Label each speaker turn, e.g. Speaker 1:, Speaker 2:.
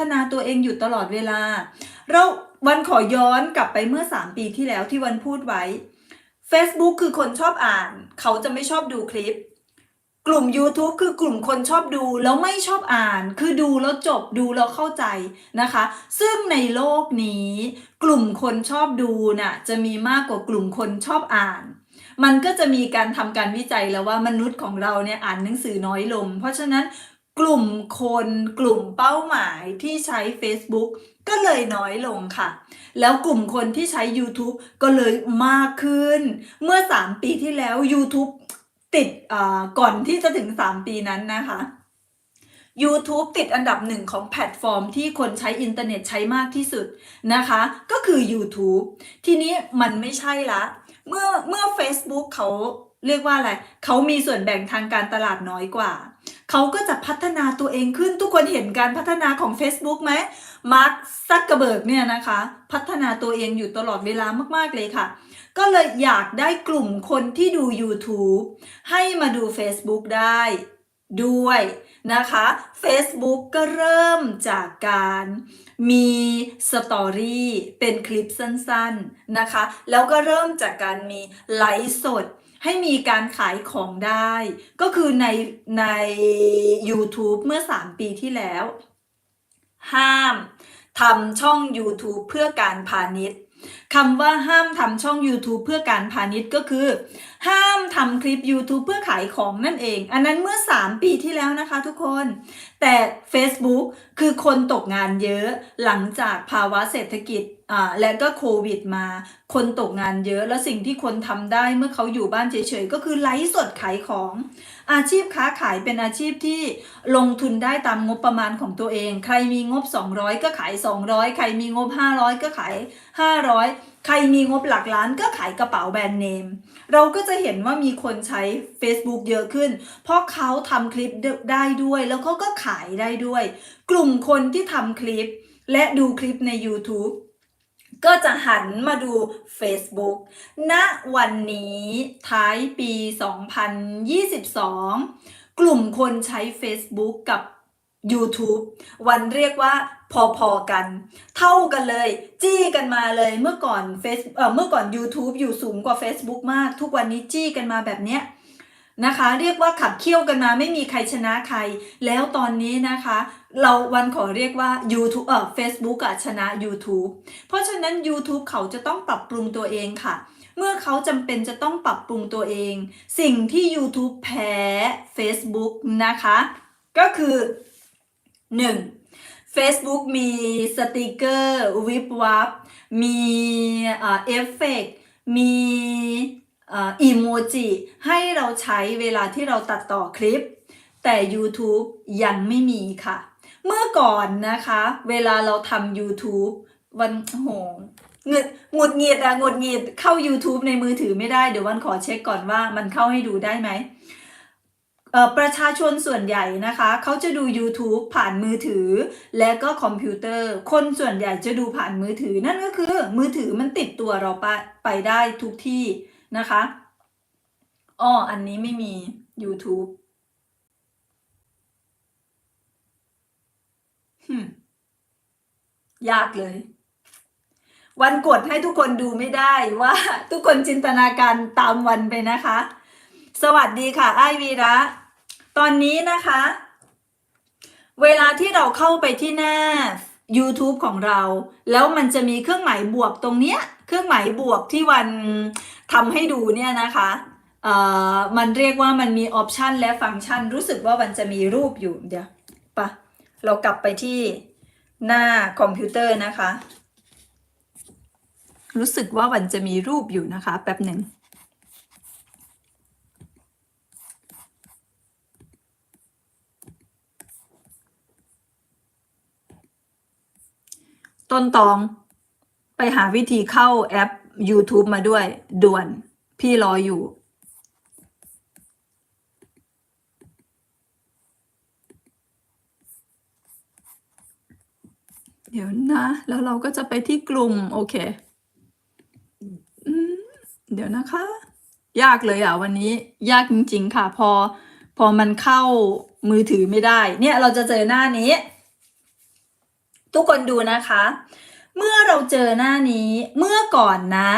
Speaker 1: ฒนาตัวเองอยู่ตลอดเวลา เราวันขอย้อนกลับไปเมื่อ 3 ปีที่แล้วที่วันพูดไว้ Facebook คือคนชอบอ่าน เขาจะไม่ชอบดูคลิป กลุ่ม YouTube คือกลุ่มคนชอบดูแล้วไม่ชอบอ่าน คือดูแล้วจบดูแล้วเข้าใจนะคะ ซึ่งในโลกนี้ กลุ่มคนชอบดูน่ะจะมีมากกว่ากลุ่มคนชอบอ่านมันก็จะมีการทำการวิจัยแล้วว่ามนุษย์ของเราเนี่ยอ่านหนังสือน้อยลง เพราะฉะนั้น กลุ่มคนกลุ่มเป้าหมายที่ใช้ Facebook ก็เลยน้อยลงค่ะ แล้วกลุ่มคนที่ใช้ YouTube ก็เลยมากขึ้น เมื่อ 3 ปีที่แล้ว YouTube ติดอ่าก่อนที่จะถึง 3 ปีนั้นนะคะ YouTube ติดอันดับหนึ่งของแพลตฟอร์มที่คนใช้อินเทอร์เน็ตใช้มากที่สุดนะคะ ก็คือ YouTube ทีนี้มันไม่ใช่ละ เมื่อเมื่อ Facebook เขาเรียกว่าอะไร เขามีส่วนแบ่งทางการตลาดน้อยกว่า เขาก็จะพัฒนาตัวเองขึ้นทุกคนเห็นการพัฒนาของ Facebook ไหมมาร์คซักเกอร์เบิร์กเนี่ยนะคะ พัฒนาตัวเองอยู่ตลอดเวลามากๆเลยค่ะ ก็เลยอยากได้กลุ่มคนที่ดู YouTube ให้มาดู Facebook ได้ด้วยนะคะ Facebook ก็เริ่มจากการมีสตอรี่เป็นคลิปสั้นๆนะคะ แล้วก็เริ่มจากการมีไลฟ์สด ให้มีการขายของได้ ก็คือในใน YouTube เมื่อ 3 ปีที่แล้ว ห้ามทำช่อง YouTube เพื่อการพาณิชย์ คำว่าห้ามทำช่อง YouTube เพื่อการพาณิชย์ก็คือ ห้ามทำคลิป YouTube เพื่อขายของนั่นเอง อันนั้นเมื่อ 3 ปีที่แล้วนะคะทุกคน แต่ Facebook คือคนตกงานเยอะหลังจากภาวะเศรษฐกิจอ่าและก็โควิดมา คนตกงานเยอะ แล้วสิ่งที่คนทำได้เมื่อเขาอยู่บ้านเฉยๆ ก็คือไลฟ์สดขายของ อาชีพค้าขายเป็นอาชีพที่ลงทุนได้ตามงบประมาณของตัวเอง ใครมีงบ 200 ก็ขาย 200 ใครมีงบ 500 ก็ขาย 500ใครมีงบหลักล้านก็ขายกระเป๋าแบรนด์เนม เราก็จะเห็นว่ามีคนใช้ Facebook เยอะขึ้น เพราะเขาทำคลิปได้ด้วย แล้วเขาก็ขายได้ด้วย กลุ่มคนที่ทำคลิป และดูคลิปใน YouTube ก็จะหันมาดู Facebook ณวันนี้ท้ายปี 2022 กลุ่มคนใช้ Facebook กับ YouTube วันเรียกว่าพอๆกัน เท่ากันเลย จี้กันมาเลยเมื่อก่อน Face เอ่อเมื่อก่อน YouTube อยู่สูงกว่า Facebook มาก ทุกวันนี้จี้กันมาแบบเนี้ยนะคะ เรียกว่าขับเคี่ยวกันมาไม่มีใครชนะใคร แล้วตอนนี้นะคะ เราวันขอเรียกว่า YouTube เอ่อ Facebook อะชนะ YouTube เพราะฉะนั้น YouTube เขาจะต้องปรับปรุงตัวเองค่ะ เมื่อเขาจำเป็นจะต้องปรับปรุงตัวเอง สิ่งที่ YouTube แพ้ Facebook นะคะ ก็คือ 1. Facebook มีสติกเกอร์วิบวับมีเอฟเฟกต์มีอีโมจิให้เราใช้เวลาที่เราตัดต่อคลิป แต่ YouTube ยังไม่มีค่ะ เมื่อก่อนนะคะ เวลาเราทำ YouTube วันโอ้โหงุดหงุดหงิดอะหงุดหงิดเข้า YouTube ในมือถือไม่ได้ เดี๋ยววันขอเช็คก่อนว่ามันเข้าให้ดูได้ไหม ประชาชนส่วนใหญ่นะคะเขาจะดู YouTube ผ่านมือถือ และก็คอมพิวเตอร์ คนส่วนใหญ่จะดูผ่านมือถือ นั่นก็คือมือถือมันติดตัวเราไปไปได้ทุกที่นะคะอ้ออันนี้ไม่มี YouTube ยากเลย วันกดให้ทุกคนดูไม่ได้ว่า ทุกคนจินตนาการตามวันไปนะคะ สวัสดีค่ะไอวีระตอนนี้นะคะ เวลาที่เราเข้าไปที่หน้า YouTube ของเรา แล้วมันจะมีเครื่องหมายบวกตรงเนี้ย เครื่องหมายบวกที่วันทำให้ดูเนี่ยนะคะเอ่อมันเรียกว่ามันมีออปชันและฟังก์ชัน รู้สึกว่ามันจะมีรูปอยู่เดี๋ยวปะเรากลับไปที่หน้าคอมพิวเตอร์นะคะ รู้สึกว่ามันจะมีรูปอยู่นะคะแป๊บหนึ่ง ต้นตอง ไปหาวิธีเข้าแอป YouTube มาด้วย ด่วน พี่รออยู่ เดี๋ยวนะ แล้วเราก็จะไปที่กลุ่ม โอเคอเดี๋ยวนะคะ ยากเลยอะ วันนี้ยากจริง ๆ ค่ะ พอ พอมันเข้ามือถือไม่ได้ เนี่ยเราจะเจอหน้านี้ ทุกคนดูนะคะ เมื่อเราเจอหน้านี้ เมื่อก่อนนะ